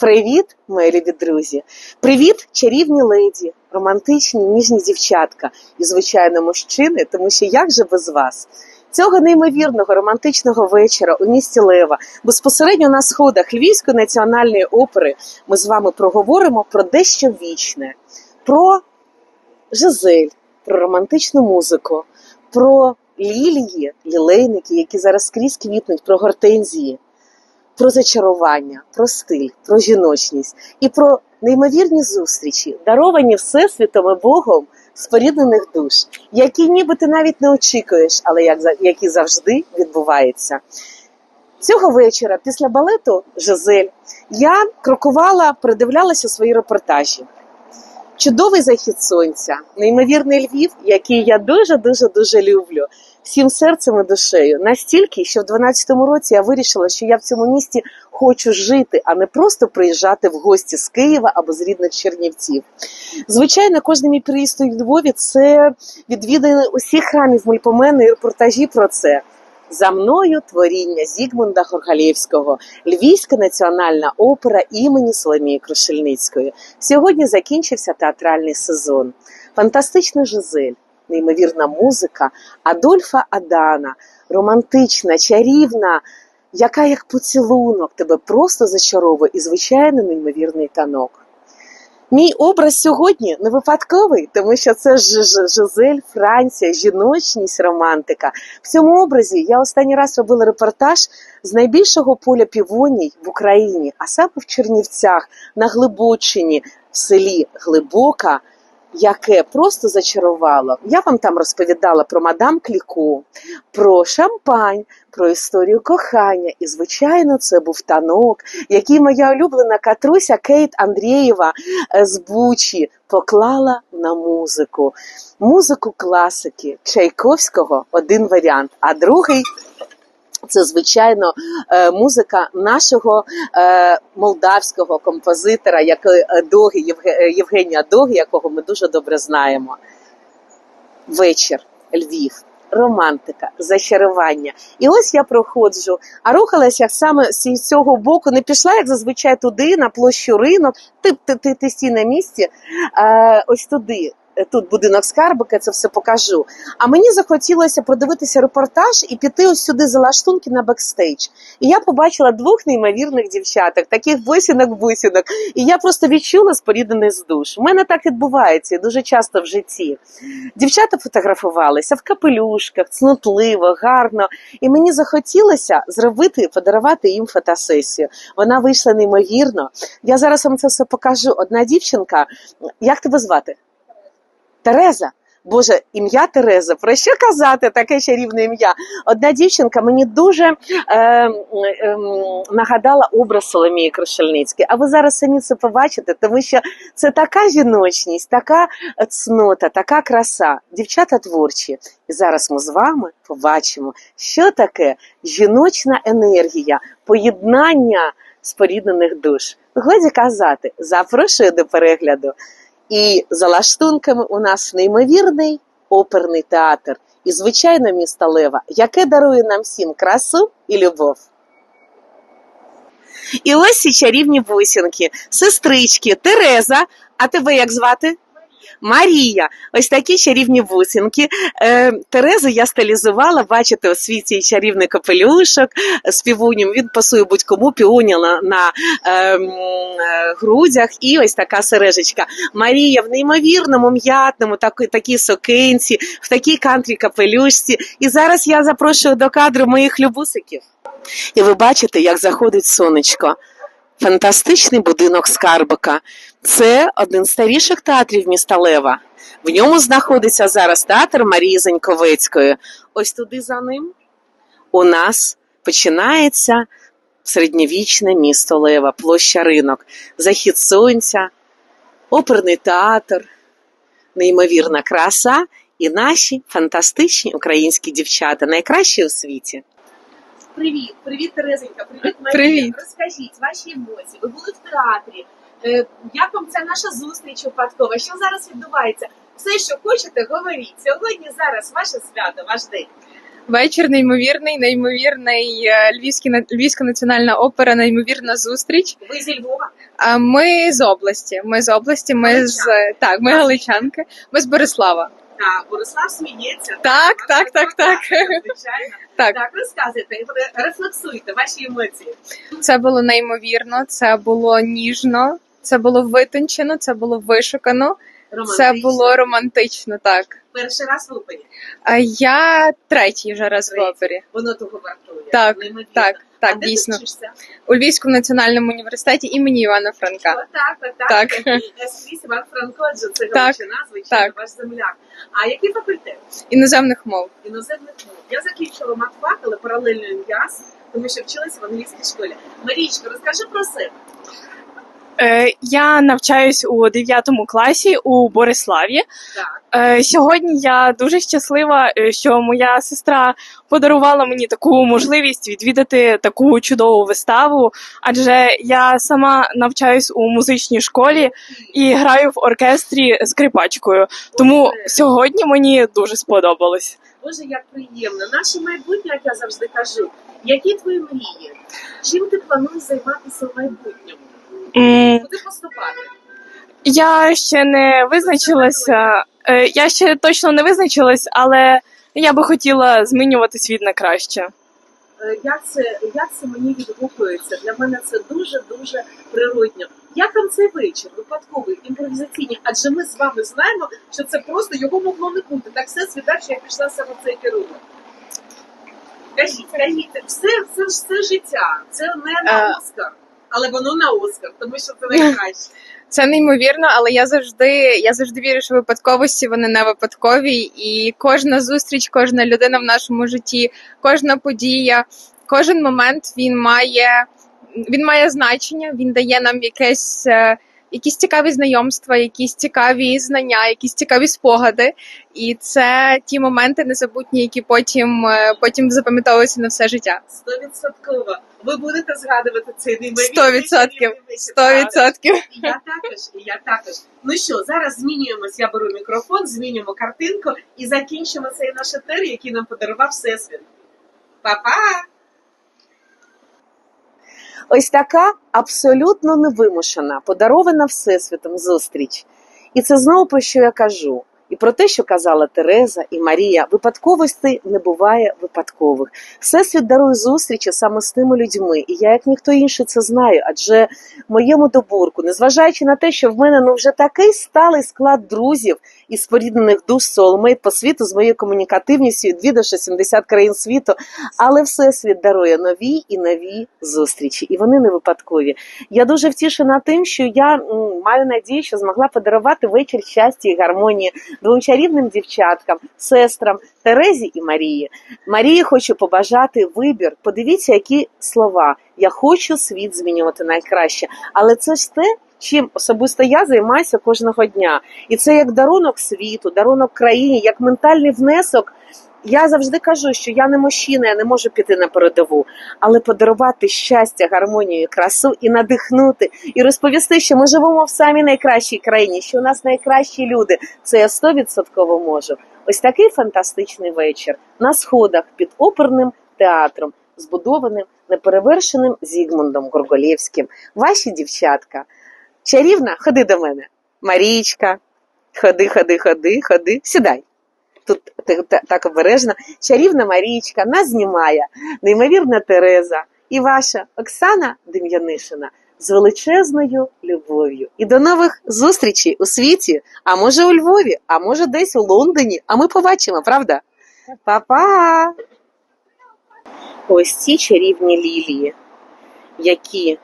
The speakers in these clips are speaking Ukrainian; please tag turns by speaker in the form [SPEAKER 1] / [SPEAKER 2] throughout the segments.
[SPEAKER 1] Привіт, мої любі друзі! Привіт, чарівні леді, романтичні, ніжні дівчатка і, звичайно, мужчини, тому що як же без вас? Цього неймовірного романтичного вечора у місті Лева, безпосередньо на сходах Львівської національної опери, ми з вами проговоримо про дещо вічне, про Жизель, про романтичну музику, про лілії, лілейники, які зараз скрізь квітнуть, про гортензії про зачарування, про стиль, про жіночність і про неймовірні зустрічі, даровані Всесвітом і Богом споріднених душ, які ніби ти навіть не очікуєш, але як, які завжди відбуваються. Цього вечора, після балету Жизель, я крокувала, передивлялася свої репортажі. Чудовий захід сонця, неймовірний Львів, який я дуже дуже дуже люблю, всім серцем і душею. Настільки, що в 12-му році я вирішила, що я в цьому місті хочу жити, а не просто приїжджати в гості з Києва або з рідних Чернівців. Звичайно, кожен мій приїзд у Львові це відвідини усіх храмів Мульпомени і репортажі про це. За мною творіння Зігмунда Горгалєвського, Львівська національна опера імені Соломії Крушельницької. Сьогодні закінчився театральний сезон. Фантастична Жизель, неймовірна музика Адольфа Адана, романтична, чарівна, яка як поцілунок тебе просто зачаровує і звичайно неймовірний танок. Мій образ сьогодні не випадковий, тому що це ж Ж- Жизель, Франція, жіночність, романтика. В цьому образі я останній раз робила репортаж з найбільшого поля півоній в Україні, а саме в Чернівцях, на Глибочині, в селі Глибока, яке просто зачарувало. Я вам там розповідала про мадам Кліку, про шампань, про історію кохання. І, звичайно, це був танок, який моя улюблена катруся Кейт Андрієва е, з Бучі поклала на музику. Музику класики Чайковського один варіант, а другий. Це звичайно е, музика нашого е, молдавського композитора, який е, Доги Євге- Євгенія Доги, якого ми дуже добре знаємо. Вечір, Львів, романтика, зачарування. І ось я проходжу, а рухалася саме з цього боку, не пішла, як зазвичай, туди, на площу ринок, ти, ти, ти, ти стій на місці, ось туди. Тут будинок скарбика, це все покажу. А мені захотілося продивитися репортаж і піти ось сюди за лаштунки на бекстейдж. І я побачила двох неймовірних дівчаток, таких бусінок-бусінок. І я просто відчула споріднений з душ. У мене так відбувається дуже часто в житті. Дівчата фотографувалися в капелюшках, цнотливо, гарно. І мені захотілося зробити, подарувати їм фотосесію. Вона вийшла неймовірно. Я зараз вам це все покажу. Одна дівчинка, як тебе звати? Тереза. Боже, ім'я Тереза. Про що казати таке чарівне ім'я? Одна дівчинка мені дуже е, е, нагадала образ Соломії Крушельницької. А ви зараз самі це побачите, тому що це така жіночність, така цнота, така краса. Дівчата творчі. І зараз ми з вами побачимо, що таке жіночна енергія, поєднання споріднених душ. Годі казати, запрошую до перегляду. І за лаштунками у нас неймовірний оперний театр. І, звичайно, місто Лева, яке дарує нам всім красу і любов. І ось ці чарівні бусинки, сестрички, Тереза. А тебе як звати? Марія, ось такі чарівні бусинки. Е, Терезу я стилізувала, бачите, свій цей чарівний капелюшок з півунем. Він пасує будь-кому, півуня на, на е, е, грудях і ось така сережечка. Марія в неймовірному м'ятному, так, такій сокинці, в такій кантрі капелюшці. І зараз я запрошую до кадру моїх любусиків. І ви бачите, як заходить сонечко. Фантастичний будинок Скарбика. Це один з старіших театрів міста Лева. В ньому знаходиться зараз театр Марії Заньковецької. Ось туди за ним у нас починається середньовічне місто Лева, площа ринок, захід сонця, оперний театр, неймовірна краса і наші фантастичні українські дівчата, найкращі у світі. Привіт, привіт, Терезенька, привіт, Марія.
[SPEAKER 2] Привіт.
[SPEAKER 1] Розкажіть ваші емоції. Ви були в театрі. Е, Як вам ця наша зустріч випадкова? Що зараз відбувається? Все, що хочете, говоріть. Сьогодні зараз ваше свято, ваш день.
[SPEAKER 2] Вечір неймовірний, неймовірний е, Львівський Львівська національна опера, неймовірна зустріч.
[SPEAKER 1] Ви зі Львова?
[SPEAKER 2] А ми з області. Ми з області. Ми з так, ми галичанки. Ми з Борислава.
[SPEAKER 1] Так, Борислав сміється.
[SPEAKER 2] Так, так, так, так.
[SPEAKER 1] Звичайно.
[SPEAKER 2] Так,
[SPEAKER 1] Так, розказуйте, рефлексуйте ваші емоції.
[SPEAKER 2] це було неймовірно, це було ніжно, це було витончено, це було вишукано, це
[SPEAKER 1] Романтично.
[SPEAKER 2] було романтично. Так.
[SPEAKER 1] перший раз в опері.
[SPEAKER 2] А я третій вже раз в
[SPEAKER 1] Третій.
[SPEAKER 2] опері.
[SPEAKER 1] Воно того вартує.
[SPEAKER 2] Так,
[SPEAKER 1] Неймовірно.
[SPEAKER 2] Так,
[SPEAKER 1] а
[SPEAKER 2] так,
[SPEAKER 1] де
[SPEAKER 2] дійсно.
[SPEAKER 1] ти вчишся?
[SPEAKER 2] У Львівському національному університеті імені Івана Франка.
[SPEAKER 1] О, так, так, Скрізь Іван Франко, адже це
[SPEAKER 2] Так,
[SPEAKER 1] Галичина, звичайно,
[SPEAKER 2] так.
[SPEAKER 1] ваш земляк. А який факультет?
[SPEAKER 2] Іноземних мов.
[SPEAKER 1] Іноземних мов. Я закінчила матфак, але паралельно М'ЯС, тому що вчилася в англійській школі. Марічка, розкажи про себе.
[SPEAKER 3] Е, Я навчаюсь у 9 класі у Бориславі.
[SPEAKER 1] Так.
[SPEAKER 3] Е, Сьогодні я дуже щаслива, е, що моя сестра подарувала мені таку можливість відвідати таку чудову виставу, адже я сама навчаюсь у музичній школі і граю в оркестрі скрипачкою. Тому сьогодні мені дуже сподобалось.
[SPEAKER 1] Боже, як приємно. Наше майбутнє, як я завжди кажу. Які твої мрії? Чим ти плануєш займатися в майбутньому?
[SPEAKER 3] М,
[SPEAKER 1] Куди поступати?
[SPEAKER 3] Я ще не визначилася. Е, Я ще точно не визначилась, але я би хотіла змінювати світ на краще.
[SPEAKER 1] Е, Як це, як це мені відгукується? Для мене це дуже дуже природньо. Як там цей вечір, випадковий, імпровізаційний? Адже ми з вами знаємо, що це просто його могло не бути. Так все світа, що я пішла саме в цей керунок. Кажіть, скажіть, все, це ж все життя. Це не на
[SPEAKER 2] Е.
[SPEAKER 1] Оскар, але воно на Оскар, тому що це найкраще.
[SPEAKER 2] Це неймовірно, але я завжди, я завжди вірю, що випадковості вони не випадкові, і кожна зустріч, кожна людина в нашому житті, кожна подія, кожен момент він має, він має значення, він дає нам якесь. Якісь цікаві знайомства, якісь цікаві знання, якісь цікаві спогади, і це ті моменти незабутні, які потім е, потім запам'ятовуються на все життя.
[SPEAKER 1] Стовідсотково. Ви будете згадувати цей неймовірний
[SPEAKER 2] Сто відсотків. Сто відсотків.
[SPEAKER 1] Я також, і я також. Ну що, зараз змінюємось. Я беру мікрофон, змінюємо картинку і закінчимо цей наш етер, який нам подарував Всесвіт. Па-па! Ось така абсолютно невимушена, подарована Всесвітом зустріч. І це знову про що я кажу. І про те, що казала Тереза і Марія, випадковостей не буває випадкових. Всесвіт дарує зустрічі саме з тими людьми, і я, як ніхто інший, це знаю. Адже моєму добурку, незважаючи на те, що в мене ну вже такий сталий склад друзів і споріднених душ soulmate по світу з моєю комунікативністю, відвідавши 70 країн світу, але всесвіт дарує нові і нові зустрічі, і вони не випадкові. Я дуже втішена тим, що я маю надію, що змогла подарувати вечір щастя і гармонії двом чарівним дівчаткам, сестрам Терезі і Марії. Марії хочу побажати вибір. Подивіться, які слова. Я хочу світ змінювати найкраще. Але це ж те, чим особисто я займаюся кожного дня. І це як дарунок світу, дарунок країні, як ментальний внесок. Я завжди кажу, що я не мужчина, я не можу піти на передову, але подарувати щастя, гармонію, красу і надихнути, і розповісти, що ми живемо в самій найкращій країні, що у нас найкращі люди. Це я стовідсотково можу. Ось такий фантастичний вечір на сходах під оперним театром, збудованим неперевершеним Зігмундом Горголєвським. Ваші дівчатка. Чарівна, ходи до мене. Марічка, ходи, ходи, ходи, ходи. Сідай. Тут та- та- так обережно. Чарівна Марічка нас знімає, неймовірна Тереза і ваша Оксана Дем'янишина з величезною любов'ю. І до нових зустрічей у світі, а може у Львові, а може десь у Лондоні. А ми побачимо, правда? Па-па! Ось ці чарівні лілії, які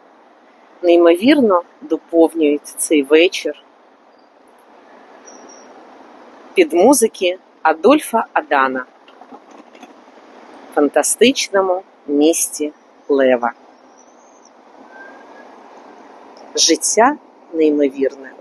[SPEAKER 1] неймовірно доповнюють цей вечір під музики Адольфа Адана в фантастичному місті Лева. Життя неймовірне.